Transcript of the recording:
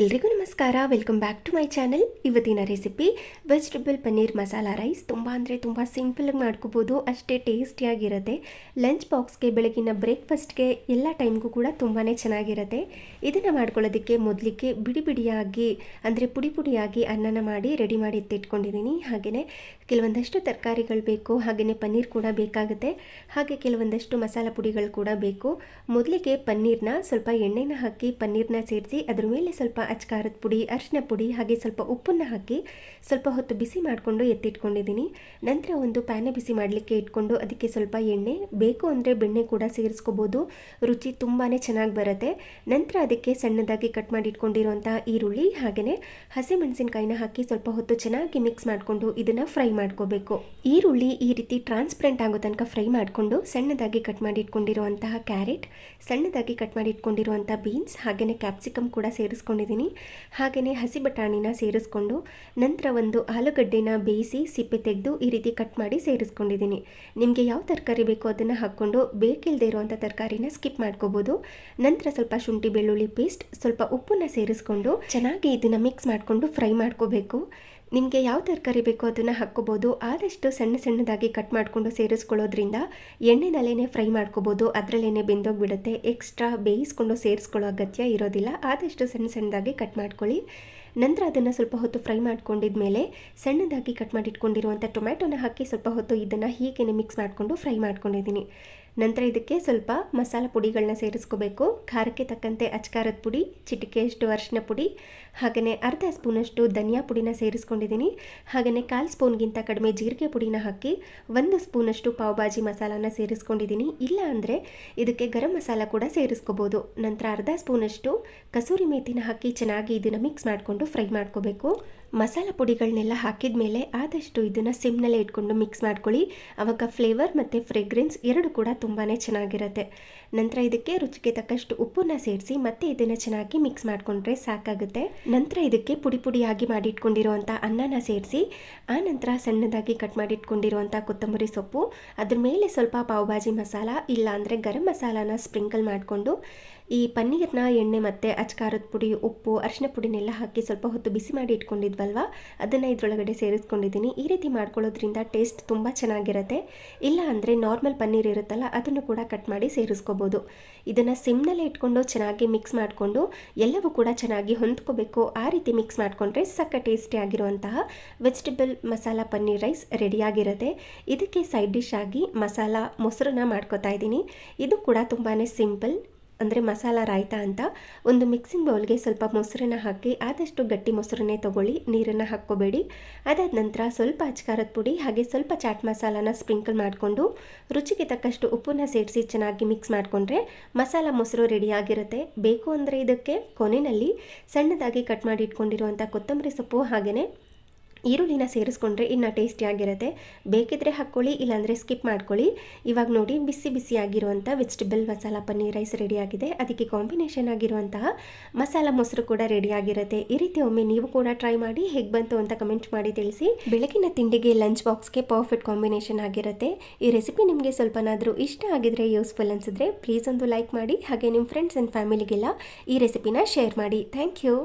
ಎಲ್ರಿಗೂ ನಮಸ್ಕಾರ. Welcome back to my channel ಇವತ್ತಿನ recipe vegetable paneer masala rice ತುಂಬ ಅಂದರೆ ತುಂಬ ಸಿಂಪಲಾಗಿ ಮಾಡ್ಕೋಬೋದು. ಅಷ್ಟೇ ಟೇಸ್ಟಿಯಾಗಿರುತ್ತೆ ಲಂಚ್ ಬಾಕ್ಸ್ಗೆ ಬೆಳಗಿನ ಬ್ರೇಕ್ಫಾಸ್ಟ್ಗೆ ಎಲ್ಲ ಟೈಮ್ಗೂ ಕೂಡ ತುಂಬಾ ಚೆನ್ನಾಗಿರುತ್ತೆ. ಇದನ್ನು ಮಾಡ್ಕೊಳ್ಳೋದಕ್ಕೆ ಮೊದಲಿಗೆ ಬಿಡಿ ಬಿಡಿಯಾಗಿ, ಅಂದರೆ ಪುಡಿ ಪುಡಿಯಾಗಿ ಅನ್ನನ ಮಾಡಿ ರೆಡಿ ಮಾಡಿ ಎತ್ತಿಟ್ಕೊಂಡಿದ್ದೀನಿ ಹಾಗೆಯೇ ಕೆಲವೊಂದಷ್ಟು ತರಕಾರಿಗಳು ಬೇಕು ಹಾಗೆಯೇ ಪನ್ನೀರ್ ಕೂಡ ಬೇಕಾಗುತ್ತೆ. ಹಾಗೆ ಕೆಲವೊಂದಷ್ಟು ಮಸಾಲ ಪುಡಿಗಳು ಕೂಡ ಬೇಕು. ಮೊದಲಿಗೆ ಪನ್ನೀರ್ನ ಸ್ವಲ್ಪ ಎಣ್ಣೆನ ಹಾಕಿ ಪನ್ನೀರ್ನ ಸೇರಿಸಿ, ಅದ್ರ ಮೇಲೆ ಸ್ವಲ್ಪ ಅಚ್ಕಾರದ ಪುಡಿ, ಅರಿಶಿನ ಪುಡಿ, ಹಾಗೆ ಸ್ವಲ್ಪ ಉಪ್ಪನ್ನು ಹಾಕಿ ಸ್ವಲ್ಪ ಹೊತ್ತು ಬಿಸಿ ಮಾಡಿಕೊಂಡು ಎತ್ತಿಟ್ಕೊಂಡಿದ್ದೀನಿ. ನಂತರ ಒಂದು ಪ್ಯಾನೆ ಬಿಸಿ ಮಾಡಲಿಕ್ಕೆ ಇಟ್ಕೊಂಡು ಅದಕ್ಕೆ ಸ್ವಲ್ಪ ಎಣ್ಣೆ, ಬೇಕು ಅಂದರೆ ಬೆಣ್ಣೆ ಕೂಡ ಸೇರಿಸ್ಕೋಬೋದು. ರುಚಿ ತುಂಬಾ ಚೆನ್ನಾಗಿ ಬರುತ್ತೆ. ನಂತರ ಅದಕ್ಕೆ ಸಣ್ಣದಾಗಿ ಕಟ್ ಮಾಡಿ ಇಟ್ಕೊಂಡಿರುವಂಥ ಈರುಳ್ಳಿ ಹಾಗೆಯೇ ಹಸಿಮೆಣಸಿನ್ಕಾಯಿನ ಹಾಕಿ ಸ್ವಲ್ಪ ಹೊತ್ತು ಚೆನ್ನಾಗಿ ಮಿಕ್ಸ್ ಮಾಡಿಕೊಂಡು ಇದನ್ನು ಫ್ರೈ ಮಾಡ್ಕೋಬೇಕು. ಈರುಳ್ಳಿ ಈ ರೀತಿ ಟ್ರಾನ್ಸ್ಪರೆಂಟ್ ಆಗೋ ತನಕ ಫ್ರೈ ಮಾಡಿಕೊಂಡು ಸಣ್ಣದಾಗಿ ಕಟ್ ಮಾಡಿ ಇಟ್ಕೊಂಡಿರುವಂತಹ ಕ್ಯಾರೆಟ್ ಸಣ್ಣದಾಗಿ ಕಟ್ ಮಾಡಿ ಇಟ್ಕೊಂಡಿರುವಂಥ ಬೀನ್ಸ್ ಹಾಗೆಯೇ ಕ್ಯಾಪ್ಸಿಕಮ್ ಕೂಡ ಸೇರಿಸ್ಕೊಂಡಿದ್ದೀನಿ. ಹಾಗೆಯೇ ಹಸಿ ಬಟಾಣಿನ ಸೇರಿಸ್ಕೊಂಡು ನಂತರ ಒಂದು ಆಲೂಗಡ್ಡೆನ ಬೇಯಿಸಿ ಸಿಪ್ಪೆ ತೆಗೆದು ಈ ರೀತಿ ಕಟ್ ಮಾಡಿ ಸೇರಿಸ್ಕೊಂಡಿದ್ದೀನಿ. ನಿಮಗೆ ಯಾವ ತರಕಾರಿ ಬೇಕೋ ಅದನ್ನು ಹಾಕ್ಕೊಂಡು ಬೇಕಿಲ್ಲದೆ ಇರುವಂಥ ತರಕಾರಿನ ಸ್ಕಿಪ್ ಮಾಡ್ಕೋಬೋದು. ನಂತರ ಸ್ವಲ್ಪ ಶುಂಠಿ ಬೆಳ್ಳುಳ್ಳಿ ಪೇಸ್ಟ್, ಸ್ವಲ್ಪ ಉಪ್ಪನ್ನು ಸೇರಿಸ್ಕೊಂಡು ಚೆನ್ನಾಗಿ ಇದನ್ನು ಮಿಕ್ಸ್ ಮಾಡಿಕೊಂಡು ಫ್ರೈ ಮಾಡ್ಕೋಬೇಕು. ನಿಮಗೆ ಯಾವ ತರಕಾರಿ ಬೇಕೋ ಅದನ್ನು ಹಾಕ್ಕೋಬೋದು. ಆದಷ್ಟು ಸಣ್ಣ ಸಣ್ಣದಾಗಿ ಕಟ್ ಮಾಡಿಕೊಂಡು ಸೇರಿಸ್ಕೊಳ್ಳೋದ್ರಿಂದ ಎಣ್ಣೆನಲ್ಲೇ ಫ್ರೈ ಮಾಡ್ಕೋಬೋದು. ಅದರಲ್ಲೇ ಬೆಂದೋಗ್ಬಿಡುತ್ತೆ. ಎಕ್ಸ್ಟ್ರಾ ಬೇಯಿಸ್ಕೊಂಡು ಸೇರಿಸ್ಕೊಳ್ಳೋ ಅಗತ್ಯ ಇರೋದಿಲ್ಲ. ಆದಷ್ಟು ಸಣ್ಣ ಸಣ್ಣದಾಗಿ ಕಟ್ ಮಾಡ್ಕೊಳ್ಳಿ. ನಂತರ ಅದನ್ನು ಸ್ವಲ್ಪ ಹೊತ್ತು ಫ್ರೈ ಮಾಡ್ಕೊಂಡಿದ್ಮೇಲೆ ಸಣ್ಣದಾಗಿ ಕಟ್ ಮಾಡಿಟ್ಕೊಂಡಿರುವಂಥ ಟೊಮ್ಯಾಟೊನ ಹಾಕಿ ಸ್ವಲ್ಪ ಹೊತ್ತು ಇದನ್ನು ಹೀಗೆ ಮಿಕ್ಸ್ ಮಾಡಿಕೊಂಡು ಫ್ರೈ ಮಾಡ್ಕೊಂಡಿದ್ದೀನಿ. ನಂತರ ಇದಕ್ಕೆ ಸ್ವಲ್ಪ ಮಸಾಲ ಪುಡಿಗಳನ್ನ ಸೇರಿಸ್ಕೋಬೇಕು. ಖಾರಕ್ಕೆ ತಕ್ಕಂತೆ ಅಚ್ಕಾರದ ಪುಡಿ ಚಿಟಿಕೆಯಷ್ಟು ಅರಿಶಿನ ಪುಡಿ ಹಾಗೆಯೇ ಅರ್ಧ ಸ್ಪೂನಷ್ಟು ಧನಿಯಾ ಪುಡಿನ ಸೇರಿಸ್ಕೊಂಡಿದ್ದೀನಿ. ಹಾಗೆಯೇ ಕಾಲು ಸ್ಪೂನ್ಗಿಂತ ಕಡಿಮೆ ಜೀರಿಗೆ ಪುಡಿನ ಹಾಕಿ ಒಂದು ಸ್ಪೂನಷ್ಟು ಪಾವ್ ಭಾಜಿ ಮಸಾಲಾನ ಸೇರಿಸ್ಕೊಂಡಿದ್ದೀನಿ. ಇಲ್ಲ ಅಂದರೆ ಇದಕ್ಕೆ ಗರಂ ಮಸಾಲ ಕೂಡ ಸೇರಿಸ್ಕೋಬೋದು. ನಂತರ ಅರ್ಧ ಸ್ಪೂನಷ್ಟು ಕಸೂರಿ ಮೇಥಿನ ಹಾಕಿ ಚೆನ್ನಾಗಿ ಇದನ್ನು ಮಿಕ್ಸ್ ಮಾಡಿಕೊಂಡು ಫ್ರೈ ಮಾಡ್ಕೋಬೇಕು. ಮಸಾಲ ಪುಡಿಗಳನ್ನೆಲ್ಲ ಹಾಕಿದ ಮೇಲೆ ಆದಷ್ಟು ಇದನ್ನು ಸಿಮ್ನಲ್ಲೇ ಇಟ್ಕೊಂಡು ಮಿಕ್ಸ್ ಮಾಡ್ಕೊಳ್ಳಿ. ಆವಾಗ ಫ್ಲೇವರ್ ಮತ್ತು ಫ್ರೆಗ್ರೆನ್ಸ್ ಎರಡು ಕೂಡ ತುಂಬಾ ಚೆನ್ನಾಗಿರುತ್ತೆ. ನಂತರ ಇದಕ್ಕೆ ರುಚಿಗೆ ತಕ್ಕಷ್ಟು ಉಪ್ಪನ್ನು ಸೇರಿಸಿ ಮತ್ತೆ ಇದನ್ನು ಚೆನ್ನಾಗಿ ಮಿಕ್ಸ್ ಮಾಡಿಕೊಂಡ್ರೆ ಸಾಕಾಗುತ್ತೆ. ನಂತರ ಇದಕ್ಕೆ ಪುಡಿ ಪುಡಿಯಾಗಿ ಮಾಡಿಟ್ಕೊಂಡಿರುವಂಥ ಅನ್ನನ ಸೇರಿಸಿ, ಆ ನಂತರ ಸಣ್ಣದಾಗಿ ಕಟ್ ಮಾಡಿಟ್ಕೊಂಡಿರುವಂಥ ಕೊತ್ತಂಬರಿ ಸೊಪ್ಪು, ಅದ್ರ ಮೇಲೆ ಸ್ವಲ್ಪ ಪಾವ್ ಭಾಜಿ ಮಸಾಲ ಇಲ್ಲ ಅಂದರೆ ಗರಂ ಮಸಾಲಾನ ಸ್ಪ್ರಿಂಕಲ್ ಮಾಡಿಕೊಂಡು ಈ ಪನ್ನೀರ್ನ ಎಣ್ಣೆ ಮತ್ತು ಅಚ್ಕಾರದ ಪುಡಿ, ಉಪ್ಪು, ಅರಿಶಿನ ಪುಡಿನೆಲ್ಲ ಹಾಕಿ ಸ್ವಲ್ಪ ಹೊತ್ತು ಬಿಸಿ ಮಾಡಿ ಇಟ್ಕೊಂಡಿದ್ವಲ್ವ? ಅದನ್ನು ಇದರೊಳಗಡೆ ಸೇರಿಸ್ಕೊಂಡಿದ್ದೀನಿ. ಈ ರೀತಿ ಮಾಡ್ಕೊಳ್ಳೋದ್ರಿಂದ ಟೇಸ್ಟ್ ತುಂಬ ಚೆನ್ನಾಗಿರುತ್ತೆ. ಇಲ್ಲ ಅಂದರೆ ನಾರ್ಮಲ್ ಪನ್ನೀರ್ ಇರುತ್ತಲ್ಲ, ಅದನ್ನು ಕೂಡ ಕಟ್ ಮಾಡಿ ಸೇರಿಸ್ಕೋಬೋದು. ಇದನ್ನು ಸಿಮ್ನಲ್ಲೇ ಇಟ್ಕೊಂಡು ಚೆನ್ನಾಗಿ ಮಿಕ್ಸ್ ಮಾಡಿಕೊಂಡು, ಎಲ್ಲವೂ ಕೂಡ ಚೆನ್ನಾಗಿ ಹೊಂದ್ಕೋಬೇಕು. ಆ ರೀತಿ ಮಿಕ್ಸ್ ಮಾಡಿಕೊಂಡ್ರೆ ಸಕ್ಕ ಟೇಸ್ಟಿ ಆಗಿರುವಂತಹ ವೆಜಿಟೇಬಲ್ ಮಸಾಲ ಪನ್ನೀರ್ ರೈಸ್ ರೆಡಿಯಾಗಿರುತ್ತೆ. ಇದಕ್ಕೆ ಸೈಡ್ ಡಿಶ್ ಆಗಿ ಮಸಾಲ ಮೊಸರನ್ನ ಮಾಡ್ಕೋತಾ ಇದ್ದೀನಿ. ಇದು ಕೂಡ ತುಂಬಾ ಸಿಂಪಲ್ ಅಂದರೆ ಮಸಾಲ ರಾಯ್ತ ಅಂತ ಒಂದು ಮಿಕ್ಸಿಂಗ್ ಬೌಲ್ಗೆ ಸ್ವಲ್ಪ ಮೊಸರನ್ನ ಹಾಕಿ, ಆದಷ್ಟು ಗಟ್ಟಿ ಮೊಸರನ್ನೇ ತೊಗೊಳ್ಳಿ, ನೀರನ್ನು ಹಾಕ್ಕೋಬೇಡಿ. ಅದಾದ ನಂತರ ಸ್ವಲ್ಪ ಅಚ್ಕಾರದ ಪುಡಿ ಹಾಗೆ ಸ್ವಲ್ಪ ಚಾಟ್ ಮಸಾಲನ ಸ್ಪ್ರಿಂಕಲ್ ಮಾಡಿಕೊಂಡು, ರುಚಿಗೆ ತಕ್ಕಷ್ಟು ಉಪ್ಪನ್ನ ಸೇರಿಸಿ ಚೆನ್ನಾಗಿ ಮಿಕ್ಸ್ ಮಾಡಿಕೊಂಡ್ರೆ ಮಸಾಲ ಮೊಸರು ರೆಡಿಯಾಗಿರುತ್ತೆ ಬೇಕು ಅಂದರೆ ಇದಕ್ಕೆ ಕೊನೆಯಲ್ಲಿ ಸಣ್ಣದಾಗಿ ಕಟ್ ಮಾಡಿ ಇಟ್ಕೊಂಡಿರುವಂಥ ಕೊತ್ತಂಬರಿ ಸೊಪ್ಪು ಹಾಗೆಯೇ ಈರುಳ್ಳಿನ ಸೇರಿಸ್ಕೊಂಡ್ರೆ ಇನ್ನೂ ಟೇಸ್ಟಿಯಾಗಿರುತ್ತೆ ಬೇಕಿದ್ರೆ ಹಾಕ್ಕೊಳ್ಳಿ, ಇಲ್ಲಾಂದರೆ ಸ್ಕಿಪ್ ಮಾಡ್ಕೊಳ್ಳಿ. ಇವಾಗ ನೋಡಿ ಬಿಸಿ ಬಿಸಿ ಆಗಿರುವಂಥ ವೆಜಿಟೇಬಲ್ ಮಸಾಲ ಪನ್ನೀರ್ ರೈಸ್ ರೆಡಿಯಾಗಿದೆ ಅದಕ್ಕೆ ಕಾಂಬಿನೇಷನ್ ಆಗಿರುವಂತಹ ಮಸಾಲ ಮೊಸರು ಕೂಡ ರೆಡಿಯಾಗಿರುತ್ತೆ ಈ ರೀತಿ ಒಮ್ಮೆ ನೀವು ಕೂಡ ಟ್ರೈ ಮಾಡಿ, ಹೇಗೆ ಬಂತು ಅಂತ ಕಮೆಂಟ್ ಮಾಡಿ ತಿಳಿಸಿ. ಬೆಳಗಿನ ತಿಂಡಿಗೆ ಲಂಚ್ ಬಾಕ್ಸ್ಗೆ ಪರ್ಫೆಕ್ಟ್ ಕಾಂಬಿನೇಷನ್ ಆಗಿರುತ್ತೆ. ಈ ರೆಸಿಪಿ ನಿಮಗೆ ಸ್ವಲ್ಪನಾದರೂ ಇಷ್ಟ ಆಗಿದ್ರೆ, ಯೂಸ್ಫುಲ್ ಅನಿಸಿದ್ರೆ, ಪ್ಲೀಸ್ ಒಂದು ಲೈಕ್ ಮಾಡಿ, ಹಾಗೆ ನಿಮ್ಮ ಫ್ರೆಂಡ್ಸ್ ಆ್ಯಂಡ್ ಫ್ಯಾಮಿಲಿಗೆಲ್ಲ ಈ ರೆಸಿಪಿನ ಶೇರ್ ಮಾಡಿ. Thank you.